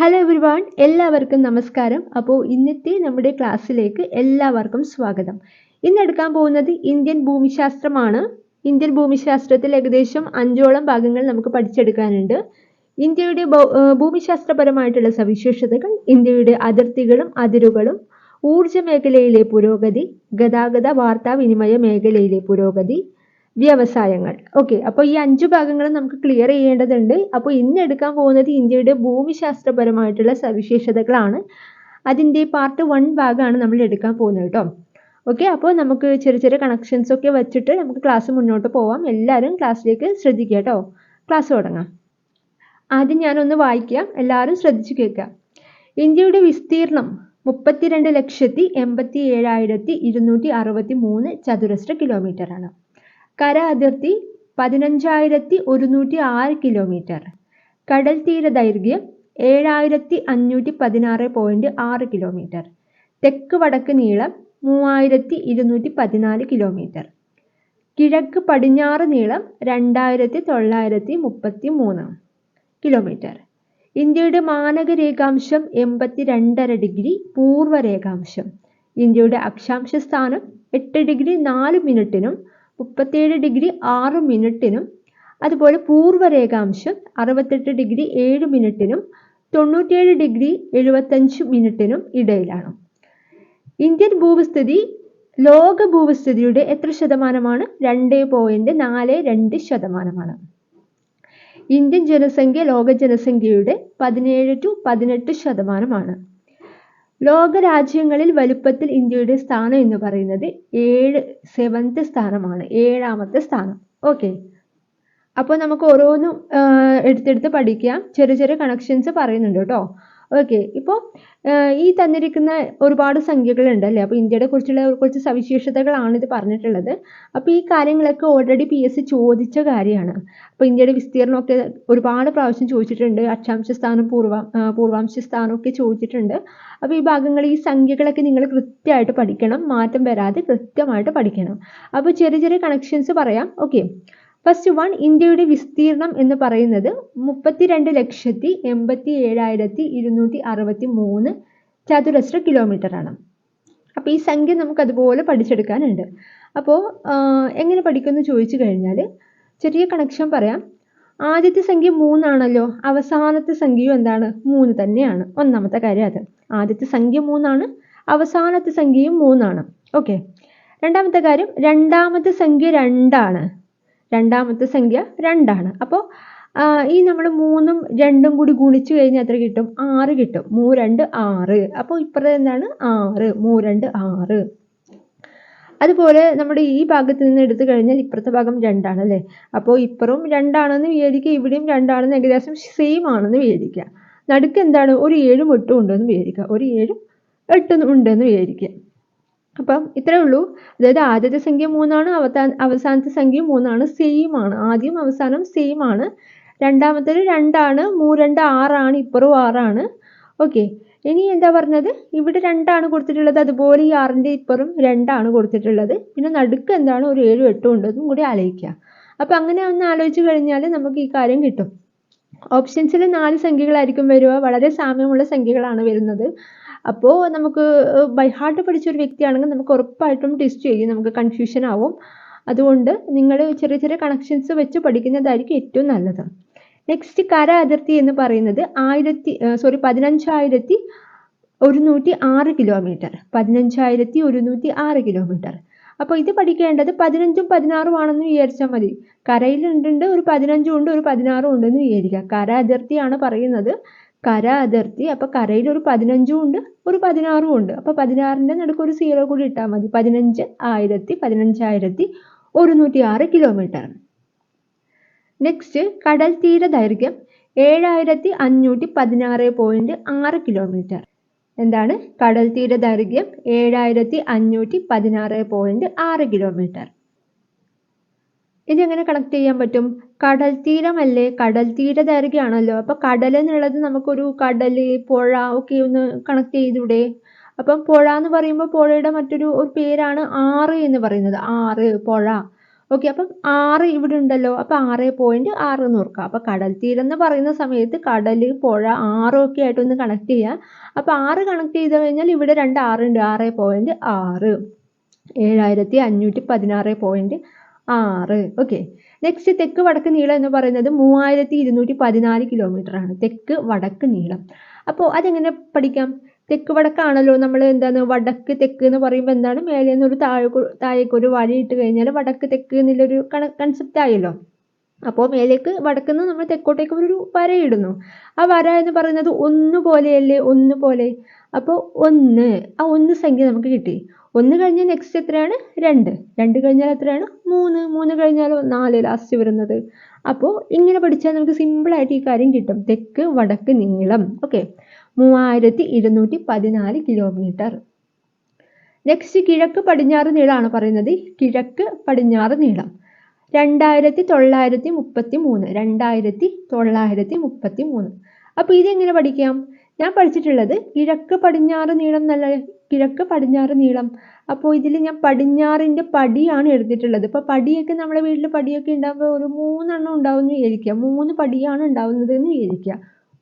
Hello everyone എല്ലാവർക്കും നമസ്കാരം. അപ്പോൾ ഇന്നത്തെ നമ്മുടെ ക്ലാസ്സിലേക്ക് എല്ലാവർക്കും സ്വാഗതം. ഇന്ന് എടുക്കാൻ പോകുന്നത് ഇന്ത്യൻ ഭൂമിശാസ്ത്രമാണ്. ഇന്ത്യൻ ഭൂമിശാസ്ത്രത്തിൽ ഏകദേശം അഞ്ചോളം ഭാഗങ്ങൾ നമുക്ക് പഠിച്ചെടുക്കാനുണ്ട്. ഇന്ത്യയുടെ ഭൂമിശാസ്ത്രപരമായിട്ടുള്ള സവിശേഷതകൾ ഇന്ത്യയുടെ അതിർത്തികളും അതിരുകളും ഊർജ മേഖലയിലെ പുരോഗതി ഗതാഗത വാർത്താവിനിമയ മേഖലയിലെ പുരോഗതി വ്യവസായങ്ങൾ. ഓക്കെ അപ്പോൾ ഈ അഞ്ചു ഭാഗങ്ങളും നമുക്ക് ക്ലിയർ ചെയ്യേണ്ടതുണ്ട്. അപ്പോൾ ഇന്ന് എടുക്കാൻ പോകുന്നത് ഇന്ത്യയുടെ ഭൂമിശാസ്ത്രപരമായിട്ടുള്ള സവിശേഷതകളാണ്. അതിന്റെ പാർട്ട് വൺ ഭാഗമാണ് നമ്മൾ എടുക്കാൻ പോകുന്നത് കേട്ടോ ഓക്കെ അപ്പോൾ നമുക്ക് ചെറിയ ചെറിയ കണക്ഷൻസ് ഒക്കെ വെച്ചിട്ട് നമുക്ക് ക്ലാസ് മുന്നോട്ട് പോവാം. എല്ലാവരും ക്ലാസ്സിലേക്ക് ശ്രദ്ധിക്കുക കേട്ടോ ക്ലാസ് തുടങ്ങാം. ആദ്യം ഞാനൊന്ന് വായിക്കാം. എല്ലാവരും ശ്രദ്ധിച്ചു കേൾക്കുക ഇന്ത്യയുടെ വിസ്തീർണം മുപ്പത്തിരണ്ട് ലക്ഷത്തി എൺപത്തി ഏഴായിരത്തി ഇരുന്നൂറ്റി അറുപത്തി മൂന്ന് ചതുരശ്ര കിലോമീറ്റർ ആണ്. കര അതിർത്തി പതിനഞ്ചായിരത്തി ഒരുന്നൂറ്റി ആറ് കിലോമീറ്റർ. കടൽ തീര ദൈർഘ്യം ഏഴായിരത്തി അഞ്ഞൂറ്റി പതിനാറ് പോയിന്റ് ആറ് കിലോമീറ്റർ. തെക്ക് വടക്ക് നീളം മൂവായിരത്തി ഇരുന്നൂറ്റി പതിനാല് കിലോമീറ്റർ. കിഴക്ക് പടിഞ്ഞാറ് നീളം രണ്ടായിരത്തി തൊള്ളായിരത്തി മുപ്പത്തി മൂന്ന് കിലോമീറ്റർ. ഇന്ത്യയുടെ മാനക രേഖാംശം എൺപത്തി രണ്ടര ഡിഗ്രി പൂർവ രേഖാംശം ഇന്ത്യയുടെ അക്ഷാംശ സ്ഥാനം എട്ട് ഡിഗ്രി നാല് മിനിറ്റിനും മുപ്പത്തേഴ് ഡിഗ്രി ആറ് മിനിറ്റിനും അതുപോലെ പൂർവ രേഖാംശം അറുപത്തെട്ട് ഡിഗ്രി ഏഴ് മിനിറ്റിനും തൊണ്ണൂറ്റേഴ് ഡിഗ്രി എഴുപത്തഞ്ച് മിനിറ്റിനും ഇടയിലാണ്. ഇന്ത്യൻ ഭൂവിസ്ഥിതി ലോക ഭൂവിസ്ഥിതിയുടെ എത്ര ശതമാനമാണ്? രണ്ട് പോയിന്റ് നാല് രണ്ട് ശതമാനമാണ്. ഇന്ത്യൻ ജനസംഖ്യ ലോക ജനസംഖ്യയുടെ പതിനേഴ് ടു പതിനെട്ട് ശതമാനമാണ്. ലോക രാജ്യങ്ങളിൽ വലുപ്പത്തിൽ ഇന്ത്യയുടെ സ്ഥാനം എന്ന് പറയുന്നത് ഏഴ് സെവൻത് സ്ഥാനമാണ് ഏഴാമത്തെ സ്ഥാനം. ഓക്കെ അപ്പോൾ നമുക്ക് ഓരോന്നും എടുത്തെടുത്ത് പഠിക്കാം. ചെറിയ ചെറിയ കണക്ഷൻസ് പറയുന്നുണ്ട് കേട്ടോ. ഓക്കെ ഇപ്പോൾ ഈ തന്നിരിക്കുന്ന ഒരുപാട് സംഖ്യകളുണ്ട് അല്ലേ? അപ്പോൾ ഇന്ത്യയുടെ കുറിച്ചുള്ള കുറച്ച് സവിശേഷതകളാണ് ഇത് പറഞ്ഞിട്ടുള്ളത്. അപ്പോൾ ഈ കാര്യങ്ങളൊക്കെ ഓൾറെഡി പി എസ് സി ചോദിച്ച കാര്യമാണ്. അപ്പോൾ ഇന്ത്യയുടെ വിസ്തീർണമൊക്കെ ഒരുപാട് പ്രാവശ്യം ചോദിച്ചിട്ടുണ്ട്. അക്ഷാംശ സ്ഥാനം പൂർവ പൂർവാംശ സ്ഥാനം ഒക്കെ ചോദിച്ചിട്ടുണ്ട്. അപ്പോൾ ഈ ഭാഗങ്ങൾ ഈ സംഖ്യകളൊക്കെ നിങ്ങൾ കൃത്യമായിട്ട് പഠിക്കണം. മാറ്റം വരാതെ കൃത്യമായിട്ട് പഠിക്കണം. അപ്പോൾ ചെറിയ ചെറിയ കണക്ഷൻസ് പറയാം. ഓക്കെ ഫസ്റ്റ് വൺ ഇന്ത്യയുടെ വിസ്തീർണം എന്ന് പറയുന്നത് മുപ്പത്തിരണ്ട് ലക്ഷത്തി എൺപത്തി ഏഴായിരത്തി ഇരുന്നൂറ്റി അറുപത്തി മൂന്ന് ചതുരശ്ര കിലോമീറ്റർ ആണ്. അപ്പോൾ ഈ സംഖ്യ നമുക്ക് അതുപോലെ പഠിച്ചെടുക്കാനുണ്ട്. അപ്പോൾ എങ്ങനെ പഠിക്കുമെന്ന് ചോദിച്ചു കഴിഞ്ഞാൽ ചെറിയ കണക്ഷൻ പറയാം. ആദ്യത്തെ സംഖ്യ മൂന്നാണല്ലോ. അവസാനത്തെ സംഖ്യയും എന്താണ്? മൂന്ന് തന്നെയാണ്. ഒന്നാമത്തെ കാര്യം അത്. ആദ്യത്തെ സംഖ്യ മൂന്നാണ് അവസാനത്തെ സംഖ്യയും മൂന്നാണ്. ഓക്കെ രണ്ടാമത്തെ കാര്യം രണ്ടാമത്തെ സംഖ്യ രണ്ടാണ്. രണ്ടാമത്തെ സംഖ്യ രണ്ടാണ്. അപ്പോൾ ഈ നമ്മൾ മൂന്നും രണ്ടും കൂടി ഗുണിച്ചു കഴിഞ്ഞാൽ എത്ര കിട്ടും? ആറ് കിട്ടും. മൂ രണ്ട് ആറ്. അപ്പോൾ ഇപ്പുറത്ത് എന്താണ്? ആറ്. മൂ രണ്ട് ആറ്. അതുപോലെ നമ്മുടെ ഈ ഭാഗത്ത് നിന്ന് എടുത്തു കഴിഞ്ഞാൽ ഇപ്പുറത്തെ ഭാഗം രണ്ടാണ് അല്ലേ? അപ്പോൾ ഇപ്പുറവും രണ്ടാണെന്ന് വിചാരിക്കുക ഇവിടെയും രണ്ടാണെന്ന് ഏകദേശം സെയിം ആണെന്ന് വിചാരിക്കുക. നടുക്ക് എന്താണ്? ഒരു ഏഴും എട്ടും ഉണ്ടെന്ന് വിചാരിക്കുക. ഒരു ഏഴും എട്ടും ഉണ്ടെന്ന് വിചാരിക്കുക. അപ്പം ഇത്രേ ഉള്ളൂ. അതായത് ആദ്യത്തെ സംഖ്യ മൂന്നാണ് അവസാന അവസാനത്തെ സംഖ്യ മൂന്നാണ് സെയിം ആണ്. ആദ്യം അവസാനം സെയിം ആണ്. രണ്ടാമത്തേത് രണ്ടാണ് മൂ രണ്ട് ആറാണ് ഇപ്പുറവും ആറാണ്. ഓക്കെ ഇനി എന്താ പറഞ്ഞത്? ഇവിടെ രണ്ടാണ് കൊടുത്തിട്ടുള്ളത് അതുപോലെ ഈ ആറിന്റെ ഇപ്പുറം രണ്ടാണ് കൊടുത്തിട്ടുള്ളത്. പിന്നെ നടുക്ക് എന്താണ്? ഒരു ഏഴും എട്ടും ഉണ്ടെന്നും കൂടി ആലോചിക്കാം. അപ്പം അങ്ങനെ ഒന്ന് ആലോചിച്ച് കഴിഞ്ഞാൽ നമുക്ക് ഈ കാര്യം കിട്ടും. ഓപ്ഷൻസിൽ നാല് സംഖ്യകളായിരിക്കും വരിക. വളരെ സാമ്യമുള്ള സംഖ്യകളാണ് വരുന്നത്. അപ്പോൾ നമുക്ക് ബൈ ഹാർട്ട് പഠിച്ച ഒരു വ്യക്തിയാണെങ്കിൽ നമുക്ക് ഉറപ്പായിട്ടും ടെസ്റ്റ് ചെയ്യും നമുക്ക് കൺഫ്യൂഷൻ ആവും. അതുകൊണ്ട് നിങ്ങൾ ചെറിയ ചെറിയ കണക്ഷൻസ് വെച്ച് പഠിക്കുന്നതായിരിക്കും ഏറ്റവും നല്ലത്. നെക്സ്റ്റ് കര അതിർത്തി എന്ന് പറയുന്നത് ആയിരത്തി സോറി പതിനഞ്ചായിരത്തി ഒരുന്നൂറ്റി ആറ് കിലോമീറ്റർ പതിനഞ്ചായിരത്തി ഒരുന്നൂറ്റി ആറ് കിലോമീറ്റർ അപ്പോൾ ഇത് പഠിക്കേണ്ടത് പതിനഞ്ചും പതിനാറും ആണെന്ന് വിചാരിച്ചാൽ മതി. കരയിലുണ്ട് ഒരു പതിനഞ്ചും ഉണ്ട് ഒരു പതിനാറും ഉണ്ടെന്ന് വിചാരിക്കുക. കര അതിർത്തിയാണ് പറയുന്നത്. കര അതിർത്തി അപ്പോൾ കരയിൽ ഒരു പതിനഞ്ചും ഉണ്ട് ഒരു പതിനാറും ഉണ്ട്. അപ്പോൾ പതിനാറിന്റെ നടുക്ക് ഒരു സീറോ കൂടി ഇട്ടാൽ മതി. പതിനഞ്ച് ആയിരത്തി പതിനഞ്ചായിരത്തി ഒരുന്നൂറ്റി ആറ് കിലോമീറ്റർ നെക്സ്റ്റ് കടൽ തീര ദൈർഘ്യം ഏഴായിരത്തി അഞ്ഞൂറ്റി പതിനാറ് പോയിന്റ് ആറ് കിലോമീറ്റർ എന്താണ്? കടൽ തീര ദൈർഘ്യം ഏഴായിരത്തി അഞ്ഞൂറ്റി പതിനാറ് പോയിന്റ് ആറ് കിലോമീറ്റർ ഇതെങ്ങനെ കണക്ട് ചെയ്യാൻ പറ്റും? കടൽ തീരമല്ലേ? കടൽ തീര ദൈർഘ്യമാണല്ലോ അപ്പോൾ കടൽ എന്നുള്ളത് നമുക്കൊരു കടൽ പുഴ ഒക്കെ ഒന്ന് കണക്ട് ചെയ്തൂടെ? അപ്പം പുഴ എന്ന് പറയുമ്പോൾ പുഴയുടെ മറ്റൊരു ഒരു പേരാണ് ആറ് എന്ന് പറയുന്നത്. ആറ് പുഴ. ഓക്കെ അപ്പം ആറ് ഇവിടെ ഉണ്ടല്ലോ. അപ്പം ആറ് പോയിന്റ് ആറ് എന്ന് അപ്പം കടൽ തീരം എന്ന് പറയുന്ന സമയത്ത് കടൽ പുഴ ആറ് ഒക്കെ ആയിട്ട് ഒന്ന് കണക്ട് ചെയ്യുക. അപ്പം ആറ് കണക്ട് ചെയ്ത് കഴിഞ്ഞാൽ ഇവിടെ രണ്ട് ആറുണ്ട് ആറ് പോയിന്റ് ആറ്. ഏഴായിരത്തി അഞ്ഞൂറ്റി പതിനാറ് പോയിന്റ് ആറ്. ഓക്കെ. നെക്സ്റ്റ് തെക്ക് വടക്ക് നീളം എന്ന് പറയുന്നത് മൂവായിരത്തി ഇരുന്നൂറ്റി പതിനാല് കിലോമീറ്റർ ആണ്. തെക്ക് വടക്ക് നീളം. അപ്പോൾ അതെങ്ങനെ പഠിക്കാം? തെക്ക് വടക്കാണല്ലോ നമ്മൾ എന്താണ് വടക്ക് തെക്ക് എന്ന് പറയുമ്പോൾ എന്താണ്? മേലെ നിന്നൊരു ഒരു താഴെ താഴേക്ക് ഒരു വഴി ഇട്ട് കഴിഞ്ഞാൽ വടക്ക് തെക്ക് എന്നുള്ളൊരു കണ കൺസെപ്റ്റ് ആയല്ലോ. അപ്പോൾ മേലേക്ക് വടക്കുന്ന നമ്മൾ തെക്കോട്ടേക്ക് ഒരു വരയിടുന്നു ആ വര എന്ന് പറയുന്നത് ഒന്ന് പോലെയല്ലേ ഒന്ന് പോലെ അപ്പോൾ ഒന്ന്. ആ ഒന്ന് സംഖ്യ നമുക്ക് കിട്ടി. ഒന്ന് കഴിഞ്ഞാൽ നെക്സ്റ്റ് എത്രയാണ്? രണ്ട്. രണ്ട് കഴിഞ്ഞാൽ എത്രയാണ്? മൂന്ന്. മൂന്ന് കഴിഞ്ഞാൽ നാല് ലാസ്റ്റ് വരുന്നത്. അപ്പോൾ ഇങ്ങനെ പഠിച്ചാൽ നമുക്ക് സിമ്പിളായിട്ട് ഈ കാര്യം കിട്ടും. തെക്ക് വടക്ക് നീളം. ഓക്കെ മൂവായിരത്തി ഇരുന്നൂറ്റി പതിനാല് കിലോമീറ്റർ നെക്സ്റ്റ് കിഴക്ക് പടിഞ്ഞാറ് നീളമാണ് പറയുന്നത്. കിഴക്ക് പടിഞ്ഞാറ് നീളം. രണ്ടായിരത്തി തൊള്ളായിരത്തി മുപ്പത്തി മൂന്ന് രണ്ടായിരത്തി തൊള്ളായിരത്തി മുപ്പത്തി മൂന്ന് അപ്പോൾ ഇതെങ്ങനെ പഠിക്കാം? ഞാൻ പഠിച്ചിട്ടുള്ളത് കിഴക്ക് പടിഞ്ഞാറ് നീളം എന്നല്ല കിഴക്ക് പടിഞ്ഞാറ് നീളം. അപ്പോൾ ഇതിൽ ഞാൻ പടിഞ്ഞാറിന്റെ പടിയാണ് എടുത്തിട്ടുള്ളത്. ഇപ്പോൾ പടിയൊക്കെ നമ്മുടെ വീട്ടിൽ പടിയൊക്കെ ഉണ്ടാകുമ്പോൾ ഒരു മൂന്നെണ്ണം ഉണ്ടാവും എന്ന് വിചാരിക്കുക. മൂന്ന് പടിയാണ് ഉണ്ടാവുന്നത് എന്ന് വിചാരിക്കുക.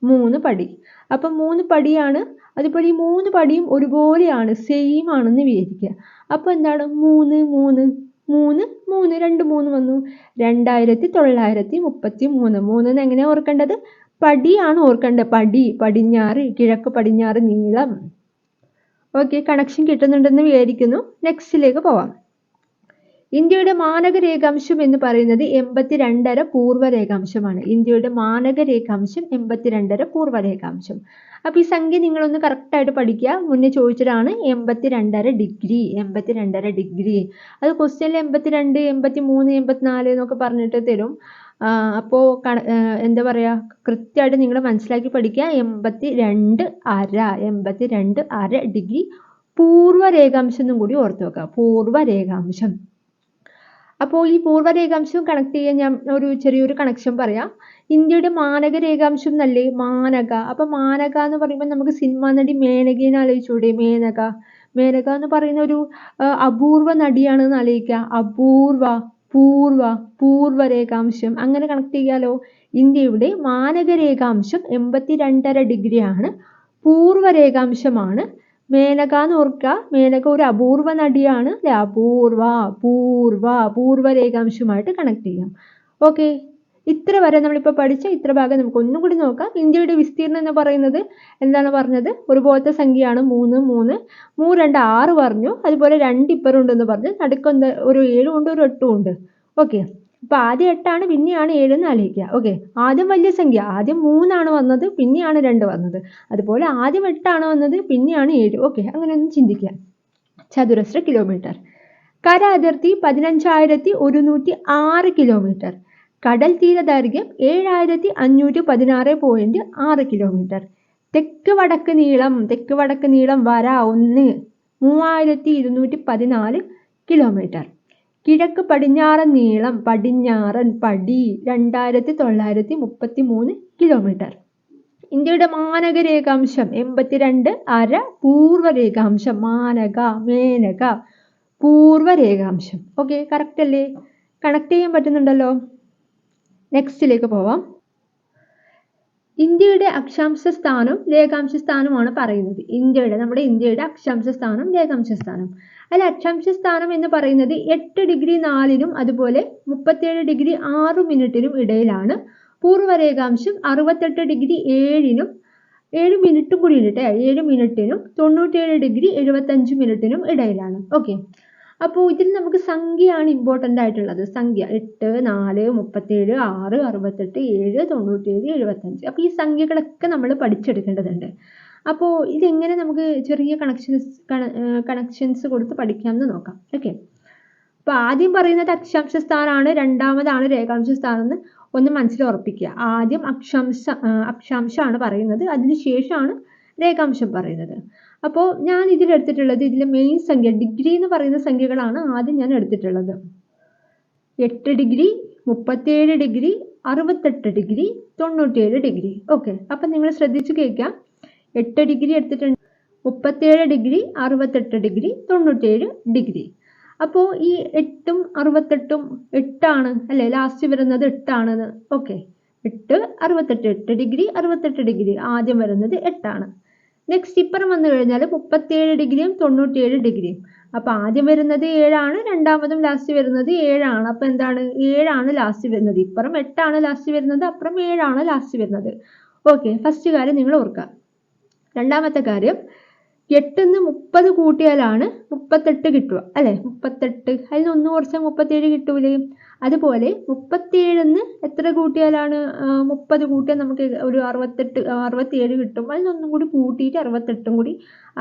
മൂന്ന് പടി. അപ്പം മൂന്ന് പടിയാണ്. അതുപോലെ ഈ മൂന്ന് പടിയും ഒരുപോലെയാണ് സെയിം ആണെന്ന് വിചാരിക്കുക. അപ്പോൾ എന്താണ്? മൂന്ന് മൂന്ന് മൂന്ന് മൂന്ന്. രണ്ട് മൂന്ന് വന്നു. രണ്ടായിരത്തി തൊള്ളായിരത്തി മുപ്പത്തി മൂന്ന്. മൂന്നെന്ന് എങ്ങനെയാണ് ഓർക്കേണ്ടത്? പടിയാണ് ഓർക്കേണ്ടത്. പടി പടിഞ്ഞാറ് കിഴക്ക് പടിഞ്ഞാറ് നീളം. ഓക്കെ കണക്ഷൻ കിട്ടുന്നുണ്ടെന്ന് വിചാരിക്കുന്നു. നെക്സ്റ്റിലേക്ക് പോവാം. ഇന്ത്യയുടെ മാനക രേഖാംശം എന്ന് പറയുന്നത് എൺപത്തി രണ്ടര പൂർവ രേഖാംശമാണ് ഇന്ത്യയുടെ മാനക രേഖാംശം എൺപത്തി രണ്ടര പൂർവ രേഖാംശം അപ്പോൾ ഈ സംഖ്യ നിങ്ങളൊന്ന് കറക്റ്റായിട്ട് പഠിക്കുക. മുന്നേ ചോദിച്ചതാണ് എൺപത്തി രണ്ടര ഡിഗ്രി എൺപത്തി രണ്ടര ഡിഗ്രി. അത് ക്വസ്റ്റ്യനിൽ എൺപത്തി രണ്ട് എൺപത്തി മൂന്ന് എൺപത്തിനാല് എന്നൊക്കെ പറഞ്ഞിട്ട് തരും. അപ്പോൾ എന്താ പറയുക കൃത്യമായിട്ട് നിങ്ങൾ മനസ്സിലാക്കി പഠിക്കുക. എൺപത്തി രണ്ട് അര എൺപത്തി രണ്ട് അര ഡിഗ്രി പൂർവ രേഖാംശം എന്നും കൂടി ഓർത്ത് വെക്കുക. പൂർവ രേഖാംശം അപ്പോൾ ഈ പൂർവ രേഖാംശം കണക്ട് ചെയ്യാൻ ഞാൻ ഒരു ചെറിയൊരു കണക്ഷൻ പറയാം. ഇന്ത്യയുടെ മാനക രേഖാംശം എന്നല്ലേ? മാനക. അപ്പോൾ മാനക എന്ന് പറയുമ്പോൾ നമുക്ക് സിനിമാ നടി മേനകേനെ ആലോചിച്ചൂടെ? മേനക. മേനക എന്ന് പറയുന്ന ഒരു അപൂർവ നടിയാണെന്ന് ആലോചിക്കുക അപൂർവ. പൂർവ പൂർവരേഖാംശം അങ്ങനെ കണക്ട് ചെയ്യാലോ? ഇന്ത്യയുടെ മാനക രേഖാംശം എൺപത്തി രണ്ടര ഡിഗ്രിയാണ് പൂർവരേഖാംശമാണ്. മേനക എന്ന് ഓർക്കുക. മേനക ഒരു അപൂർവ നടിയാണ് അല്ലെ? അപൂർവ പൂർവ പൂർവരേഖാംശമായിട്ട് കണക്ട് ചെയ്യാം. ഓക്കെ ഇത്ര വരെ നമ്മളിപ്പോൾ പഠിച്ച ഇത്ര ഭാഗം നമുക്ക് ഒന്നും കൂടി നോക്കാം. ഇന്ത്യയുടെ വിസ്തീർണം എന്ന് പറയുന്നത് എന്താണ് പറഞ്ഞത്? ഒരുപോലത്തെ സംഖ്യയാണ് മൂന്ന് മൂന്ന്. മൂന്ന് രണ്ട് ആറ് പറഞ്ഞു. അതുപോലെ രണ്ട് ഇപ്പറുണ്ടെന്ന് പറഞ്ഞു. നടുക്കൊന്ന് ഒരു ഏഴും ഉണ്ട് ഒരു എട്ടും ഉണ്ട്. ഓക്കെ. അപ്പോൾ ആദ്യം എട്ടാണ് പിന്നെയാണ് ഏഴ് എന്ന് ആലോചിക്കുക. ഓക്കെ. ആദ്യം വലിയ സംഖ്യ. ആദ്യം മൂന്നാണ് വന്നത് പിന്നെയാണ് രണ്ട് വന്നത്. അതുപോലെ ആദ്യം എട്ടാണ് വന്നത് പിന്നെയാണ് ഏഴ്. ഓക്കെ. അങ്ങനെ ഒന്ന് ചിന്തിക്കുക. ചതുരശ്ര കിലോമീറ്റർ കര അതിർത്തി പതിനഞ്ചായിരത്തി ഒരുന്നൂറ്റി ആറ് കിലോമീറ്റർ കടൽ തീര ദൈർഘ്യം ഏഴായിരത്തി അഞ്ഞൂറ്റി പതിനാറ് പോയിന്റ് ആറ് കിലോമീറ്റർ തെക്ക് വടക്ക് നീളം തെക്ക് വടക്ക് നീളം വര ഒന്ന് മൂവായിരത്തി ഇരുന്നൂറ്റി പതിനാല് കിലോമീറ്റർ കിഴക്ക് പടിഞ്ഞാറൻ നീളം പടിഞ്ഞാറൻ പടി രണ്ടായിരത്തി തൊള്ളായിരത്തി മുപ്പത്തി മൂന്ന് കിലോമീറ്റർ ഇന്ത്യയുടെ മാനക രേഖാംശം എൺപത്തിരണ്ട് അര പൂർവ രേഖാംശം മാനക മേനക പൂർവ രേഖാംശം ഓക്കെ കറക്റ്റ് അല്ലേ? കണക്ട് ചെയ്യാൻ പറ്റുന്നുണ്ടല്ലോ? നെക്സ്റ്റിലേക്ക് പോവാം. ഇന്ത്യയുടെ അക്ഷാംശ സ്ഥാനം രേഖാംശ സ്ഥാനമാണ് പറയുന്നത്. ഇന്ത്യയുടെ നമ്മുടെ ഇന്ത്യയുടെ അക്ഷാംശ സ്ഥാനം രേഖാംശ സ്ഥാനം. അതിൽ അക്ഷാംശ സ്ഥാനം എന്ന് പറയുന്നത് എട്ട് ഡിഗ്രി നാലിനും അതുപോലെ മുപ്പത്തേഴ് ഡിഗ്രി ആറ് മിനിറ്റിനും ഇടയിലാണ്. പൂർവ രേഖാംശം അറുപത്തെട്ട് ഡിഗ്രി ഏഴിനും ഏഴ് മിനിറ്റും കൂടി ഇടട്ടെ ഏഴ് മിനിറ്റിനും തൊണ്ണൂറ്റേഴ് ഡിഗ്രി എഴുപത്തഞ്ച് മിനിറ്റിനും ഇടയിലാണ്. ഓക്കെ അപ്പോൾ ഇതിൽ നമുക്ക് സംഖ്യയാണ് ഇമ്പോർട്ടന്റ് ആയിട്ടുള്ളത്. സംഖ്യ എട്ട് നാല് മുപ്പത്തേഴ് ആറ് അറുപത്തെട്ട് ഏഴ് തൊണ്ണൂറ്റേഴ് എഴുപത്തഞ്ച്. അപ്പോൾ ഈ സംഖ്യകളൊക്കെ നമ്മൾ പഠിച്ചെടുക്കേണ്ടതുണ്ട്. അപ്പോൾ ഇതെങ്ങനെ നമുക്ക് ചെറിയ കണക്ഷൻസ് കണക്ഷൻസ് കൊടുത്ത് പഠിക്കാമെന്ന് നോക്കാം. ഓക്കെ. അപ്പോൾ ആദ്യം പറയുന്നത് അക്ഷാംശ സ്ഥാനമാണ് രണ്ടാമതാണ് രേഖാംശ സ്ഥാനം ഒന്ന് മനസ്സിൽ ഉറപ്പിക്കുക. ആദ്യം അക്ഷാംശ അക്ഷാംശമാണ് പറയുന്നത്. അതിന് ശേഷമാണ് രേഖാംശം പറയുന്നത്. അപ്പോൾ ഞാൻ ഇതിൽ എടുത്തിട്ടുള്ളത് ഇതിലെ മെയിൻ സംഖ്യ ഡിഗ്രി എന്ന് പറയുന്ന സംഖ്യകളാണ് ആദ്യം ഞാൻ എടുത്തിട്ടുള്ളത്. എട്ട് ഡിഗ്രി മുപ്പത്തേഴ് ഡിഗ്രി അറുപത്തെട്ട് ഡിഗ്രി തൊണ്ണൂറ്റേഴ് ഡിഗ്രി ഓക്കെ അപ്പം നിങ്ങൾ ശ്രദ്ധിച്ചു കേൾക്കാം എട്ട് ഡിഗ്രി എടുത്തിട്ടുണ്ട്. മുപ്പത്തേഴ് ഡിഗ്രി അറുപത്തെട്ട് ഡിഗ്രി തൊണ്ണൂറ്റേഴ് ഡിഗ്രി അപ്പോൾ ഈ എട്ടും അറുപത്തെട്ടും എട്ടാണ് അല്ലേ? ലാസ്റ്റ് വരുന്നത് എട്ടാണെന്ന് ഓക്കെ എട്ട് അറുപത്തെട്ട് എട്ട് ഡിഗ്രി അറുപത്തെട്ട് ഡിഗ്രി ആദ്യം വരുന്നത് എട്ടാണ്. നെക്സ്റ്റ് ഇപ്പുറം വന്നു കഴിഞ്ഞാൽ മുപ്പത്തിയേഴ് ഡിഗ്രിയും തൊണ്ണൂറ്റിയേഴ് ഡിഗ്രിയും. അപ്പോൾ ആദ്യം വരുന്നത് ഏഴാണ് രണ്ടാമതും ലാസ്റ്റ് വരുന്നത് ഏഴാണ്. അപ്പോൾ എന്താണ്? ഏഴാണ് ലാസ്റ്റ് വരുന്നത്. ഇപ്പുറം എട്ടാണ് ലാസ്റ്റ് വരുന്നത് അപ്പുറം ഏഴാണ് ലാസ്റ്റ് വരുന്നത്. ഓക്കെ ഫസ്റ്റ് കാര്യം നിങ്ങൾ ഓർക്കുക. രണ്ടാമത്തെ കാര്യം എട്ടിന്ന് മുപ്പത് കൂട്ടിയാലാണ് മുപ്പത്തെട്ട് കിട്ടുക. അല്ലേ? മുപ്പത്തെട്ട്. അതിൽ ഒന്ന് കുറച്ചാൽ മുപ്പത്തേഴ് കിട്ടൂലേ? അതുപോലെ മുപ്പത്തേഴിന്ന് എത്ര കൂട്ടിയാലാണ് മുപ്പത് കൂട്ടിയാൽ നമുക്ക് ഒരു അറുപത്തെട്ട് അറുപത്തിയേഴ് കിട്ടും. അതിനൊന്നും കൂടി കൂട്ടിയിട്ട് അറുപത്തെട്ടും കൂടി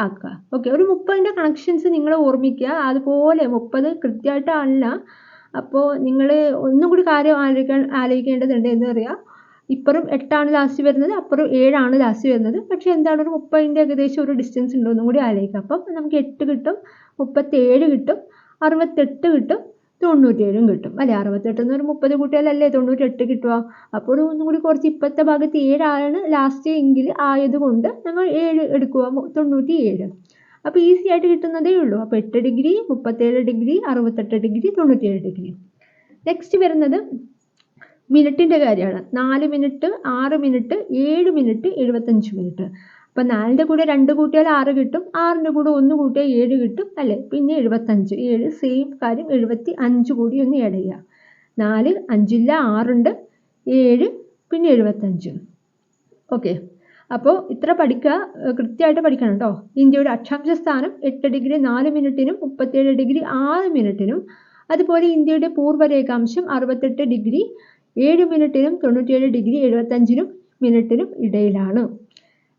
ആക്കുക. ഓക്കെ ഒരു മുപ്പതിന്റെ കണക്ഷൻസ് നിങ്ങൾ ഓർമ്മിക്കുക. അതുപോലെ മുപ്പത് കൃത്യമായിട്ടല്ല. അപ്പോൾ നിങ്ങൾ ഒന്നും കൂടി കാര്യം ആലോചിക്കാൻ ആലോചിക്കേണ്ടതുണ്ട് എന്ന് പറയുക ഇപ്പുറം എട്ടാണ് ലാസ്റ്റ് വരുന്നത് അപ്പുറം ഏഴാണ് ലാസ്റ്റ് വരുന്നത്. പക്ഷേ എന്താണ് ഒരു മുപ്പതിന്റെ ഏകദേശം ഒരു ഡിസ്റ്റൻസ് ഉണ്ടോ എന്നും കൂടി ആലോചിക്കാം. അപ്പം നമുക്ക് എട്ട് കിട്ടും മുപ്പത്തേഴ് കിട്ടും അറുപത്തെട്ട് കിട്ടും. തൊണ്ണൂറ്റേഴും കിട്ടും. അല്ലേ? അറുപത്തെട്ടിന്ന് ഒരു മുപ്പത് കൂട്ടിയാലല്ലേ തൊണ്ണൂറ്റെട്ട് കിട്ടുക. അപ്പോൾ ഒരു ഒന്നും കൂടി കുറച്ച് ഇപ്പോഴത്തെ ഭാഗത്ത് ഏഴാണ് ലാസ്റ്റ് എങ്കിൽ ആയതുകൊണ്ട് ഞങ്ങൾ ഏഴ് എടുക്കുക. തൊണ്ണൂറ്റി ഏഴ് അപ്പോൾ ഈസി ആയിട്ട് കിട്ടുന്നതേ ഉള്ളൂ. അപ്പോൾ എട്ട് ഡിഗ്രി മുപ്പത്തേഴ് ഡിഗ്രി അറുപത്തെട്ട് ഡിഗ്രി തൊണ്ണൂറ്റേഴ് ഡിഗ്രി. നെക്സ്റ്റ് വരുന്നത് മിനിറ്റിന്റെ കാര്യമാണ്. നാല് മിനിറ്റ് ആറ് മിനിറ്റ് ഏഴ് മിനിറ്റ് എഴുപത്തഞ്ച് മിനിറ്റ് അപ്പം നാലിന്റെ കൂടെ രണ്ട് കൂട്ടിയാൽ ആറ് കിട്ടും ആറിന്റെ കൂടെ ഒന്ന് കൂട്ടിയാൽ ഏഴ് കിട്ടും അല്ലേ? പിന്നെ എഴുപത്തഞ്ച്. ഏഴ് സെയിം കാര്യം എഴുപത്തി അഞ്ച് കൂടി ഒന്ന് ആഡ് ചെയ്യുക നാല് അഞ്ചില്ല ആറുണ്ട്. ഏഴ് പിന്നെ എഴുപത്തഞ്ച്. ഓക്കെ അപ്പോൾ ഇത്ര പഠിക്കുക കൃത്യമായിട്ട് പഠിക്കണം കേട്ടോ. ഇന്ത്യയുടെ അക്ഷാംശ സ്ഥാനം എട്ട് ഡിഗ്രി നാല് മിനിറ്റിനും മുപ്പത്തേഴ് ഡിഗ്രി ആറ് മിനിറ്റിനും. അതുപോലെ ഇന്ത്യയുടെ പൂർവരേഖാംശം അറുപത്തെട്ട് ഡിഗ്രി ഏഴ് മിനിറ്റിനും തൊണ്ണൂറ്റിയേഴ് ഡിഗ്രി എഴുപത്തഞ്ചിനും മിനിറ്റിനും ഇടയിലാണ്.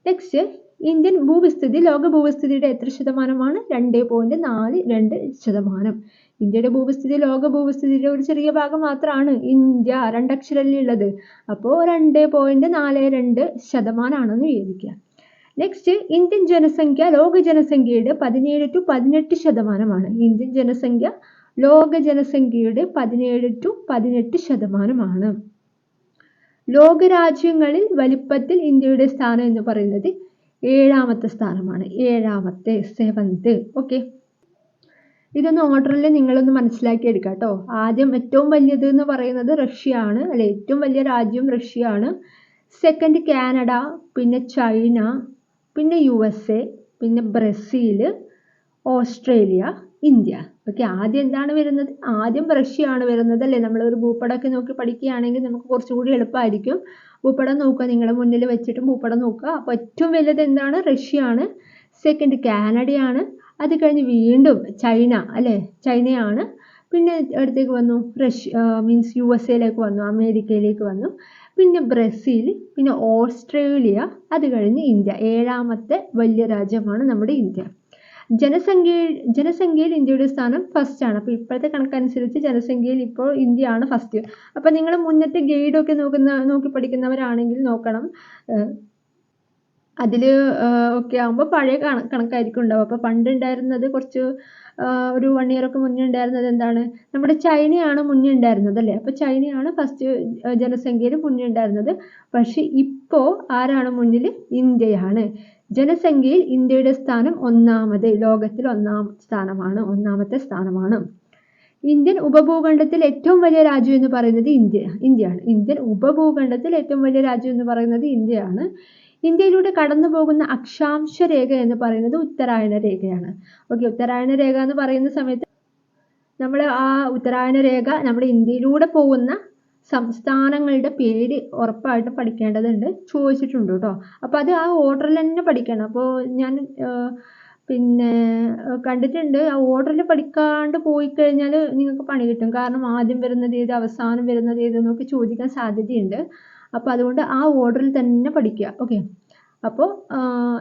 നെക്സ്റ്റ് ഇന്ത്യൻ ഭൂവിസ്തൃതി ലോക ഭൂവിസ്തൃതിയുടെ എത്ര ശതമാനമാണ്? രണ്ട് പോയിന്റ് നാല് രണ്ട് ശതമാനം. ഇന്ത്യയുടെ ഭൂവിസ്തൃതി ലോക ഭൂവിസ്തൃതിയുടെ ഒരു ചെറിയ ഭാഗം മാത്രമാണ് ഇന്ത്യ രണ്ടക്ഷരല്ലേ ഉള്ളത്. അപ്പോൾ രണ്ട് പോയിന്റ് നാല് രണ്ട് ശതമാനമാണെന്ന് വിചാരിക്കുക. നെക്സ്റ്റ് ഇന്ത്യൻ ജനസംഖ്യ ലോക ജനസംഖ്യയുടെ പതിനേഴ് ടു പതിനെട്ട് ശതമാനമാണ്. ഇന്ത്യൻ ജനസംഖ്യ ലോക ജനസംഖ്യയുടെ പതിനേഴ് ടു പതിനെട്ട് ശതമാനമാണ്. ലോകരാജ്യങ്ങളിൽ വലിപ്പത്തിൽ ഇന്ത്യയുടെ സ്ഥാനം എന്ന് പറയുന്നത് ഏഴാമത്തെ സ്ഥാനമാണ്. ഏഴാമത്തെ സെവൻത്ത് ഓക്കെ ഇതൊന്ന് ഓർഡറിൽ നിങ്ങളൊന്ന് മനസ്സിലാക്കി എടുക്കുക കേട്ടോ ആദ്യം ഏറ്റവും വലിയത് എന്ന് പറയുന്നത് റഷ്യ ആണ് അല്ലെ ഏറ്റവും വലിയ രാജ്യം റഷ്യ ആണ് സെക്കൻഡ് കാനഡ പിന്നെ ചൈന പിന്നെ യു എസ് എ പിന്നെ ബ്രസീൽ ഓസ്ട്രേലിയ ഇന്ത്യ. ഓക്കെ ആദ്യം എന്താണ് വരുന്നത്? ആദ്യം റഷ്യയാണ് വരുന്നത് അല്ലേ? നമ്മൾ ഒരു ഭൂപടമൊക്കെ നോക്കി പഠിക്കുകയാണെങ്കിൽ നമുക്ക് കുറച്ചുകൂടി എളുപ്പമായിരിക്കും. ഭൂപടം നോക്കുക നിങ്ങളുടെ മുന്നിൽ വെച്ചിട്ട് ഭൂപടം നോക്കുക. അപ്പോൾ ഏറ്റവും വലുത് എന്താണ്? റഷ്യയാണ് സെക്കൻഡ് കാനഡയാണ്. അത് കഴിഞ്ഞ് വീണ്ടും ചൈന അല്ലേ? ചൈനയാണ്. പിന്നെ അടുത്തേക്ക് വന്നു. റഷ്യ മീൻസ് യു എസ് എയിലേക്ക് വന്നു അമേരിക്കയിലേക്ക് വന്നു. പിന്നെ ബ്രസീൽ പിന്നെ ഓസ്ട്രേലിയ അത് കഴിഞ്ഞ് ഇന്ത്യ. ഏഴാമത്തെ വലിയ രാജ്യമാണ് നമ്മുടെ ഇന്ത്യ. ജനസംഖ്യ ജനസംഖ്യയിൽ ഇന്ത്യയുടെ സ്ഥാനം ഫസ്റ്റ് ആണ്. അപ്പോൾ ഇപ്പോഴത്തെ കണക്കനുസരിച്ച് ജനസംഖ്യയിൽ ഇപ്പോൾ ഇന്ത്യയാണ് ഫസ്റ്റ് അപ്പോൾ നിങ്ങൾ മുന്നത്തെ ഗൈഡൊക്കെ നോക്കുന്ന നോക്കി പഠിക്കുന്നവരാണെങ്കിൽ നോക്കണം. അതിൽ ഒക്കെ ആകുമ്പോൾ പഴയ കണ കണക്കായിരിക്കും ഉണ്ടാവുക. അപ്പോൾ പണ്ട് ഉണ്ടായിരുന്നത് കുറച്ച് ഒരു വൺ ഇയർ ഒക്കെ മുന്നേ ഉണ്ടായിരുന്നത് എന്താണ്? നമ്മുടെ ചൈനയാണ് മുന്നേ ഉണ്ടായിരുന്നത് അല്ലേ? അപ്പോൾ ചൈനയാണ് ഫസ്റ്റ് ജനസംഖ്യയിൽ മുന്നേ ഉണ്ടായിരുന്നത്. പക്ഷേ ഇപ്പോൾ ആരാണ് മുന്നിൽ ഇന്ത്യയാണ്. ജനസംഖ്യയിൽ ഇന്ത്യയുടെ സ്ഥാനം ഒന്നാമത് ലോകത്തിൽ ഒന്നാം സ്ഥാനമാണ് ഒന്നാമത്തെ സ്ഥാനമാണ്. ഇന്ത്യൻ ഉപഭൂഖണ്ഡത്തിൽ ഏറ്റവും വലിയ രാജ്യം എന്ന് പറയുന്നത് ഇന്ത്യ ഇന്ത്യയാണ്. ഇന്ത്യൻ ഉപഭൂഖണ്ഡത്തിൽ ഏറ്റവും വലിയ രാജ്യം എന്ന് പറയുന്നത് ഇന്ത്യയാണ്. ഇന്ത്യയിലൂടെ കടന്നു പോകുന്ന അക്ഷാംശ രേഖ എന്ന് പറയുന്നത് ഉത്തരായണ രേഖയാണ്. ഓക്കെ ഉത്തരായണ രേഖ എന്ന് പറയുന്ന സമയത്ത് നമ്മൾ ആ ഉത്തരായണ രേഖ നമ്മുടെ ഇന്ത്യയിലൂടെ പോകുന്ന സംസ്ഥാനങ്ങളുടെ പേര് ഉറപ്പായിട്ടും പഠിക്കേണ്ടതുണ്ട് ചോദിച്ചിട്ടുണ്ട് കേട്ടോ. അപ്പോൾ അത് ആ ഓർഡറിൽ തന്നെ പഠിക്കണം. അപ്പോൾ ഞാൻ പിന്നെ കണ്ടിട്ടുണ്ട്. ആ ഓർഡറിൽ പഠിക്കാണ്ട് പോയി കഴിഞ്ഞാൽ നിങ്ങൾക്ക് പണി കിട്ടും. കാരണം ആദ്യം വരുന്നത് ഏത് അവസാനം വരുന്നത് ഏത് എന്നൊക്കെ ചോദിക്കാൻ സാധ്യതയുണ്ട്. അപ്പോൾ അതുകൊണ്ട് ആ ഓർഡറിൽ തന്നെ പഠിക്കുക. ഓക്കെ. അപ്പോൾ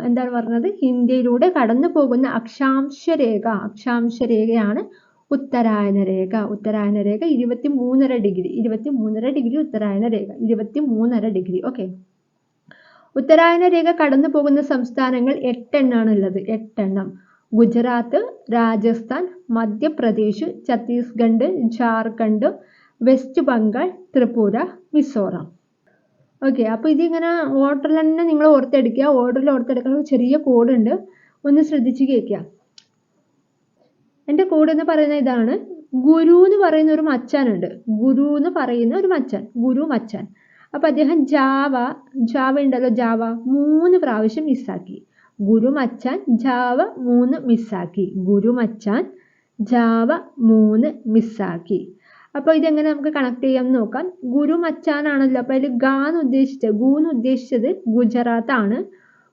എന്താണ് പറഞ്ഞത്? ഇന്ത്യയിലൂടെ കടന്നു പോകുന്ന അക്ഷാംശ രേഖ അക്ഷാംശ രേഖയാണ് ഉത്തരായന രേഖ ഉത്തരായന രേഖ ഇരുപത്തി മൂന്നര ഡിഗ്രി. ഇരുപത്തി മൂന്നര ഡിഗ്രി ഉത്തരായന രേഖ ഇരുപത്തി മൂന്നര ഡിഗ്രി. ഓക്കെ. ഉത്തരായന രേഖ കടന്നു പോകുന്ന സംസ്ഥാനങ്ങൾ എട്ടെണ്ണാണ് ഉള്ളത് എട്ടെണ്ണം. ഗുജറാത്ത് രാജസ്ഥാൻ മധ്യപ്രദേശ് ഛത്തീസ്ഗഡ് ജാർഖണ്ഡ് വെസ്റ്റ് ബംഗാൾ ത്രിപുര മിസോറാം. ഓക്കെ. അപ്പോൾ ഇതിങ്ങനെ ഓർഡറിൽ തന്നെ നിങ്ങൾ ഓർത്തെടുക്കുക ഓർഡറിൽ ഓർത്തെടുക്കുന്ന ചെറിയ കോഡുണ്ട് ഒന്ന് ശ്രദ്ധിച്ച് കേൾക്കുക. എന്റെ കൂടെ എന്ന് പറയുന്ന ഇതാണ്. ഗുരു എന്ന് പറയുന്ന ഒരു മച്ചാനുണ്ട്. ഗുരു എന്ന് പറയുന്ന ഒരു മച്ചാൻ. ഗുരു മച്ചാൻ. അപ്പോൾ അദ്ദേഹം ജാവ ജാവ ഉണ്ടല്ലോ ജാവ മൂന്ന് പ്രാവശ്യം മിസ്സാക്കി ഗുരു മച്ചാൻ ജാവ മൂന്ന് മിസ്സാക്കി ഗുരു മച്ചാൻ ജാവ മൂന്ന് മിസ്സാക്കി അപ്പോൾ ഇതെങ്ങനെ നമുക്ക് കണക്ട് ചെയ്യാം നോക്കാം. ഗുരു മച്ചാനാണല്ലോ. അപ്പോൾ അതിൽ ഗാ എന്ന് ഉദ്ദേശിച്ചത്. ഗു എന്ന് ഉദ്ദേശിച്ചത് ഗുജറാത്ത് ആണ്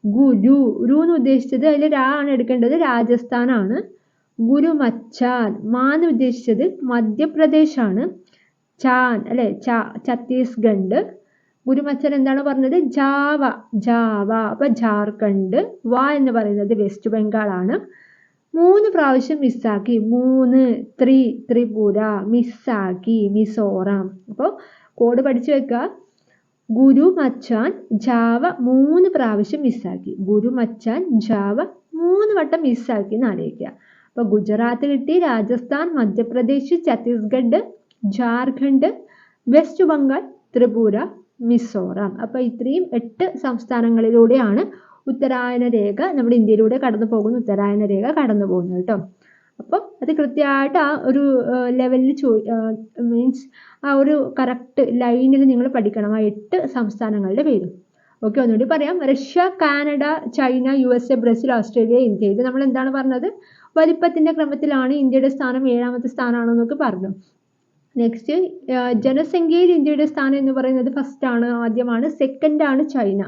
ഗുരു രു എന്ന് ഉദ്ദേശിച്ചത് അതിൽ രാ ആണ് എടുക്കേണ്ടത് രാജസ്ഥാനാണ്. ഗുരു മച്ചാൻ മാ എന്ന് ഉദ്ദേശിച്ചത് മധ്യപ്രദേശാണ്. ചാൻ അല്ലെ? ച ഛത്തീസ്ഗഡ്. ഗുരുമച്ചൻ എന്താണ് പറഞ്ഞത്? ജാവ ജാവ. അപ്പൊ ജാർഖണ്ഡ് വ എന്ന് പറയുന്നത് വെസ്റ്റ് ബംഗാളാണ്. മൂന്ന് പ്രാവശ്യം മിസ്സാക്കി. മൂന്ന് ത്രീ ത്രിപുര മിസ്സാക്കി മിസോറാം. അപ്പോൾ കോഡ് പഠിച്ചു വെക്കുക. ഗുരു മച്ചാൻ ജാവ മൂന്ന് പ്രാവശ്യം മിസ്സാക്കി. ഗുരു മച്ചാൻ ജാവ മൂന്ന് വട്ടം മിസ്സാക്കി എന്ന് ആലോചിക്കുക. അപ്പോൾ ഗുജറാത്ത് കിട്ടി രാജസ്ഥാൻ മധ്യപ്രദേശ് ഛത്തീസ്ഗഡ് ജാർഖണ്ഡ് വെസ്റ്റ് ബംഗാൾ ത്രിപുര മിസോറാം. അപ്പോൾ ഇത്രയും എട്ട് സംസ്ഥാനങ്ങളിലൂടെയാണ് ഉത്തരായന രേഖ നമ്മുടെ ഇന്ത്യയിലൂടെ കടന്നു പോകുന്ന ഉത്തരായന രേഖ കടന്നു പോകുന്നത് കേട്ടോ. അപ്പോൾ അത് കൃത്യമായിട്ട് ആ ഒരു ലെവലിൽ ചോ മീൻസ് ആ ഒരു കറക്റ്റ് ലൈനിൽ നിങ്ങൾ പഠിക്കണം ആ എട്ട് സംസ്ഥാനങ്ങളുടെ പേരും. ഓക്കെ ഒന്നുകൂടി പറയാം. Russia Canada China U S A Brazil Australia India. ഇത് നമ്മൾ എന്താണ് പറഞ്ഞത്? വലിപ്പത്തിന്റെ ക്രമത്തിലാണ് ഇന്ത്യയുടെ സ്ഥാനം ഏഴാമത്തെ സ്ഥാനമാണെന്നൊക്കെ പറഞ്ഞു. നെക്സ്റ്റ് ജനസംഖ്യയിൽ ഇന്ത്യയുടെ സ്ഥാനം എന്ന് പറയുന്നത് ഫസ്റ്റ് ആണ് ആദ്യമാണ് സെക്കൻഡ് ആണ് ചൈന.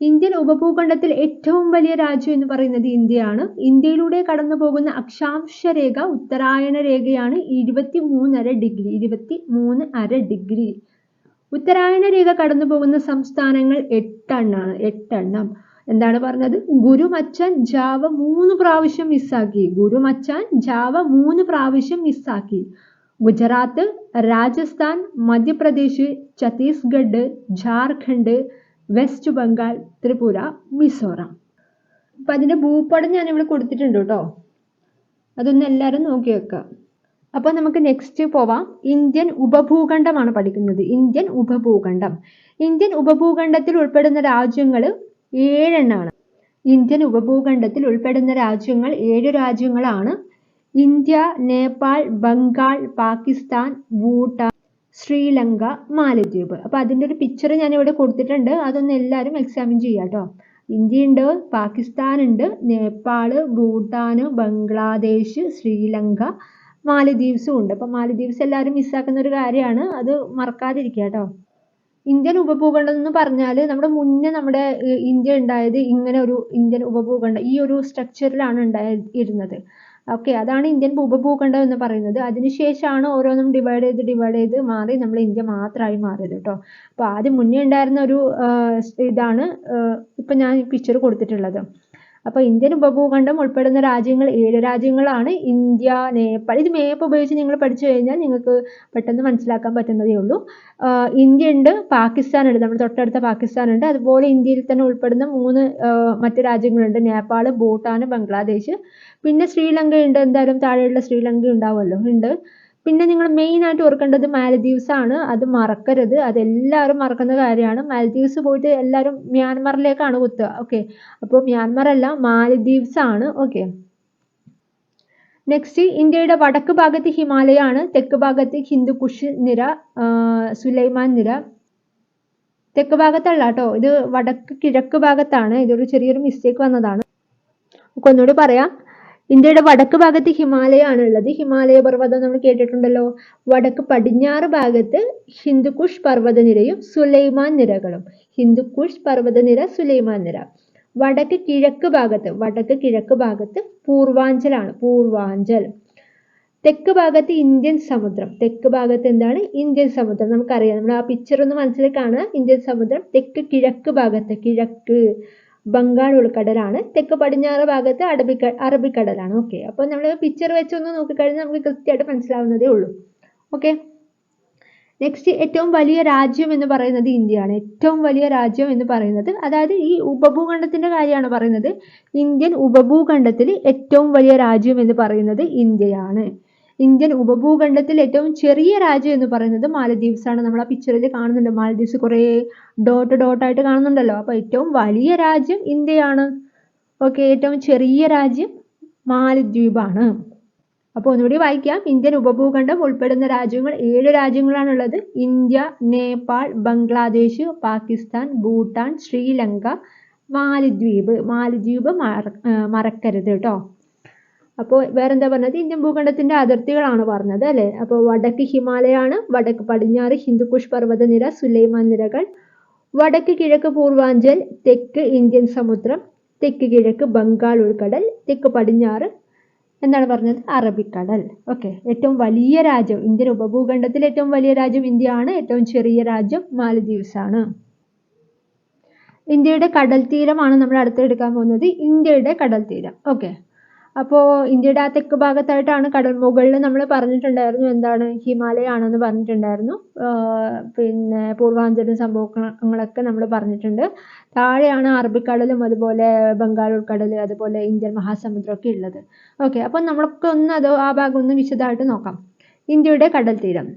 ഇന്ത്യൻ ഉപഭൂഖണ്ഡത്തിൽ ഏറ്റവും വലിയ രാജ്യം എന്ന് പറയുന്നത് ഇന്ത്യയാണ്. ഇന്ത്യയിലൂടെ കടന്നു പോകുന്ന അക്ഷാംശ രേഖ ഉത്തരായന രേഖയാണ് ഇരുപത്തി മൂന്നര ഡിഗ്രി ഇരുപത്തി മൂന്ന് അര ഡിഗ്രി. ഉത്തരായന രേഖ കടന്നു പോകുന്ന സംസ്ഥാനങ്ങൾ എട്ടെണ്ണാണ് എട്ടെണ്ണം. എന്താണ് പറഞ്ഞത്? ഗുരുമച്ചൻ ജാവ മൂന്ന് പ്രാവശ്യം മിസ്സാക്കി ഗുരുമച്ചൻ ജാവ മൂന്ന് പ്രാവശ്യം മിസ്സാക്കി ഗുജറാത്ത് രാജസ്ഥാൻ മധ്യപ്രദേശ് ഛത്തീസ്ഗഡ് ജാർഖണ്ഡ് വെസ്റ്റ് ബംഗാൾ ത്രിപുര മിസോറാം. അപ്പം അതിന്റെ ഭൂപടം ഞാൻ ഇവിടെ കൊടുത്തിട്ടുണ്ട് കേട്ടോ. അതൊന്ന് എല്ലാവരും നോക്കി വെക്കുക അപ്പോൾ നമുക്ക് നെക്സ്റ്റ് പോവാം. ഇന്ത്യൻ ഉപഭൂഖണ്ഡമാണ് പഠിക്കുന്നത്. ഇന്ത്യൻ ഉപഭൂഖണ്ഡം. ഇന്ത്യൻ ഉപഭൂഖണ്ഡത്തിൽ ഉൾപ്പെടുന്ന രാജ്യങ്ങൾ ഏഴെണ്ണാണ് ഇന്ത്യൻ ഉപഭൂഖണ്ഡത്തിൽ ഉൾപ്പെടുന്ന രാജ്യങ്ങൾ ഏഴ് രാജ്യങ്ങളാണ്. ഇന്ത്യ നേപ്പാൾ ബംഗാൾ പാകിസ്ഥാൻ ഭൂട്ടാൻ ശ്രീലങ്ക മാലദ്വീപ്. അപ്പോൾ അതിന്റെ ഒരു പിക്ചർ ഞാൻ ഇവിടെ കൊടുത്തിട്ടുണ്ട്. അതൊന്ന് എല്ലാവരും എക്സാമിൻ കേട്ടോ ഇന്ത്യ ഉണ്ട് പാകിസ്ഥാൻ ഉണ്ട് നേപ്പാൾ ഭൂട്ടാൻ ബംഗ്ലാദേശ് ശ്രീലങ്ക മാലദ്വീപ്സും ഉണ്ട്. അപ്പോൾ മാലദ്വീപ്സ് എല്ലാവരും മിസ്സാക്കുന്ന ഒരു കാര്യമാണ്. അത് മറക്കാതിരിക്കുക കേട്ടോ ഇന്ത്യൻ ഉപഭൂഖണ്ഡം എന്ന് പറഞ്ഞാൽ നമ്മുടെ മുന്നേ നമ്മുടെ ഇന്ത്യ ഉണ്ടായത് ഇങ്ങനെ ഒരു ഇന്ത്യൻ ഉപഭൂഖണ്ഡം ഈ ഒരു സ്ട്രക്ചറിലാണ് ഉണ്ടായി ഇരുന്നത്. ഓക്കെ അതാണ് ഇന്ത്യൻ ഉപഭൂഖണ്ഡം എന്ന് പറയുന്നത്. അതിനുശേഷമാണ് ഓരോന്നും ഡിവൈഡ് ചെയ്ത് ഡിവൈഡ് ചെയ്ത് മാറി നമ്മൾ ഇന്ത്യ മാത്രമായി മാറിയത് കേട്ടോ അപ്പോൾ ആദ്യം മുന്നേ ഉണ്ടായിരുന്ന ഒരു ഇതാണ് ഇപ്പം ഞാൻ പിക്ചർ കൊടുത്തിട്ടുള്ളത്. അപ്പോൾ ഇന്ത്യൻ ഉപഭൂഖണ്ഡം ഉൾപ്പെടുന്ന രാജ്യങ്ങൾ ഏഴ് രാജ്യങ്ങളാണ്. ഇന്ത്യ നേപ്പാൾ. ഇത് മേപ്പ് ഉപയോഗിച്ച് നിങ്ങൾ പഠിച്ചു കഴിഞ്ഞാൽ നിങ്ങൾക്ക് പെട്ടെന്ന് മനസ്സിലാക്കാൻ പറ്റുന്നതേ ഉള്ളൂ. ഇന്ത്യ ഉണ്ട് പാകിസ്ഥാൻ ഉണ്ട്. നമ്മുടെ തൊട്ടടുത്ത പാകിസ്ഥാൻ ഉണ്ട്. അതുപോലെ ഇന്ത്യയിൽ തന്നെ ഉൾപ്പെടുന്ന മൂന്ന് മറ്റ് രാജ്യങ്ങളുണ്ട്. നേപ്പാൾ ഭൂട്ടാൻ ബംഗ്ലാദേശ്. പിന്നെ ശ്രീലങ്ക ഉണ്ട്. എന്തായാലും താഴെയുള്ള ശ്രീലങ്ക ഉണ്ടാവുമല്ലോ. ഉണ്ട്. പിന്നെ നിങ്ങൾ മെയിൻ ആയിട്ട് ഓർക്കേണ്ടത് മാലദ്വീപ്സ് ആണ്. അത് മറക്കരുത്. അത് എല്ലാവരും മറക്കുന്ന കാര്യമാണ്. മാലദ്വീപ്സ് പോയിട്ട് എല്ലാവരും മ്യാൻമറിലേക്കാണ് കുത്തുക. ഓക്കെ അപ്പോൾ മ്യാൻമർ അല്ല മാലദ്വീപ്സ് ആണ്. ഓക്കെ നെക്സ്റ്റ് ഇന്ത്യയുടെ വടക്ക് ഭാഗത്ത് ആണ് തെക്ക് ഭാഗത്ത് ഹിന്ദുക്കുഷ് നിര സുലൈമാൻ നിര. തെക്ക് ഭാഗത്തല്ല കേട്ടോ ഇത് വടക്ക് കിഴക്ക് ഭാഗത്താണ്. ഇതൊരു ചെറിയൊരു മിസ്റ്റേക്ക് വന്നതാണ്. ഒന്നുകൂടി പറയാം. ഇന്ത്യയുടെ വടക്ക് ഭാഗത്ത് ഹിമാലയമാണ് ഉള്ളത് ഹിമാലയ പർവതം നമ്മൾ കേട്ടിട്ടുണ്ടല്ലോ. വടക്ക് പടിഞ്ഞാറ് ഭാഗത്ത് ഹിന്ദുക്കുഷ് പർവതനിരയും സുലൈമാൻ നിരകളും. ഹിന്ദുക്കുഷ് പർവതനിര സുലൈമാൻ നിര. വടക്ക് കിഴക്ക് ഭാഗത്ത് വടക്ക് കിഴക്ക് ഭാഗത്ത് പൂർവാഞ്ചലാണ് പൂർവാഞ്ചൽ. തെക്ക് ഭാഗത്ത് ഇന്ത്യൻ സമുദ്രം. തെക്ക് ഭാഗത്ത് എന്താണ്? ഇന്ത്യൻ സമുദ്രം. നമുക്കറിയാം. നമ്മൾ ആ പിക്ചർ ഒന്ന് മനസ്സിൽ കാണുക. ഇന്ത്യൻ സമുദ്രം തെക്ക് കിഴക്ക് ഭാഗത്ത് കിഴക്ക്. ബംഗാൾ ഉൾക്കടലാണ്. തെക്ക് പടിഞ്ഞാറ് ഭാഗത്ത് അറബിക്ക അറബിക്കടലാണ്. ഓക്കെ അപ്പോൾ നമ്മൾ പിക്ചർ വെച്ചൊന്ന് നോക്കിക്കഴിഞ്ഞാൽ നമുക്ക് കൃത്യമായിട്ട് മനസ്സിലാവുന്നതേ ഉള്ളൂ. ഓക്കെ നെക്സ്റ്റ് ഏറ്റവും വലിയ രാജ്യം എന്ന് പറയുന്നത് ഇന്ത്യയാണ്. ഏറ്റവും വലിയ രാജ്യം എന്ന് പറയുന്നത് അതായത് ഈ ഉപഭൂഖണ്ഡത്തിന്റെ കാര്യമാണ് പറയുന്നത്. ഇന്ത്യൻ ഉപഭൂഖണ്ഡത്തിൽ ഏറ്റവും വലിയ രാജ്യം എന്ന് പറയുന്നത് ഇന്ത്യയാണ്. ഇന്ത്യൻ ഉപഭൂഖണ്ഡത്തിൽ ഏറ്റവും ചെറിയ രാജ്യം എന്ന് പറയുന്നത് മാലദ്വീപ്സ് ആണ്. നമ്മൾ ആ പിക്ചറിൽ കാണുന്നുണ്ട്. മാലദ്വീപ്സ് കുറേ ഡോട്ട് ഡോട്ട് ആയിട്ട് കാണുന്നുണ്ടല്ലോ. അപ്പോൾ ഏറ്റവും വലിയ രാജ്യം ഇന്ത്യയാണ്. ഓക്കെ ഏറ്റവും ചെറിയ രാജ്യം മാലദ്വീപാണ്. അപ്പോൾ ഒന്നുകൂടി വായിക്കാം. ഇന്ത്യൻ ഉപഭൂഖണ്ഡം ഉൾപ്പെടുന്ന രാജ്യങ്ങൾ ഏഴ് രാജ്യങ്ങളാണുള്ളത്. ഇന്ത്യ നേപ്പാൾ ബംഗ്ലാദേശ് പാകിസ്ഥാൻ ഭൂട്ടാൻ ശ്രീലങ്ക മാലദ്വീപ്. മാലദ്വീപ് മറ മറക്കരുത് കേട്ടോ. അപ്പോൾ വേറെന്താ പറഞ്ഞത്? ഇന്ത്യൻ ഭൂഖണ്ഡത്തിന്റെ അതിർത്തികളാണ് പറഞ്ഞത് അല്ലേ? അപ്പോൾ വടക്ക് ഹിമാലയാണ് വടക്ക് പടിഞ്ഞാറ് ഹിന്ദുക്കുഷ് പർവതനിര സുലൈമാൻ നിരകൾ വടക്ക് കിഴക്ക് പൂർവാഞ്ചൽ തെക്ക് ഇന്ത്യൻ സമുദ്രം തെക്ക് കിഴക്ക് ബംഗാൾ ഉൾക്കടൽ തെക്ക് പടിഞ്ഞാറ് എന്താണ് പറഞ്ഞത്? അറബിക്കടൽ. ഓക്കെ. ഏറ്റവും വലിയ രാജ്യം ഇന്ത്യൻ ഉപഭൂഖണ്ഡത്തിൽ ഏറ്റവും വലിയ രാജ്യം ഇന്ത്യയാണ് ഏറ്റവും ചെറിയ രാജ്യം മാലദ്വീപ്സ് ആണ് ഇന്ത്യയുടെ കടൽ തീരമാണ് നമ്മൾ അടുത്ത് എടുക്കാൻ പോകുന്നത്. ഇന്ത്യയുടെ കടൽ തീരം ഓക്കെ. അപ്പോൾ ഇന്ത്യയുടെ ആ തെക്ക് ഭാഗത്തായിട്ടാണ് കടൽ മുകളിൽ നമ്മൾ പറഞ്ഞിട്ടുണ്ടായിരുന്നു എന്താണ് ഹിമാലയ ആണെന്ന് പറഞ്ഞിട്ടുണ്ടായിരുന്നു പിന്നെ പൂർവാഞ്ചലും സംഭവങ്ങളൊക്കെ നമ്മൾ പറഞ്ഞിട്ടുണ്ട്. താഴെയാണ് അറബിക്കടലും അതുപോലെ ബംഗാൾ ഉൾക്കടൽ അതുപോലെ ഇന്ത്യൻ മഹാസമുദ്രം ഒക്കെ ഉള്ളത്. ഓക്കെ അപ്പോൾ നമ്മളൊക്കെ ഒന്ന് അത് ആ ഭാഗം ഒന്ന് വിശദമായിട്ട് നോക്കാം. ഇന്ത്യയുടെ കടൽ തീരം.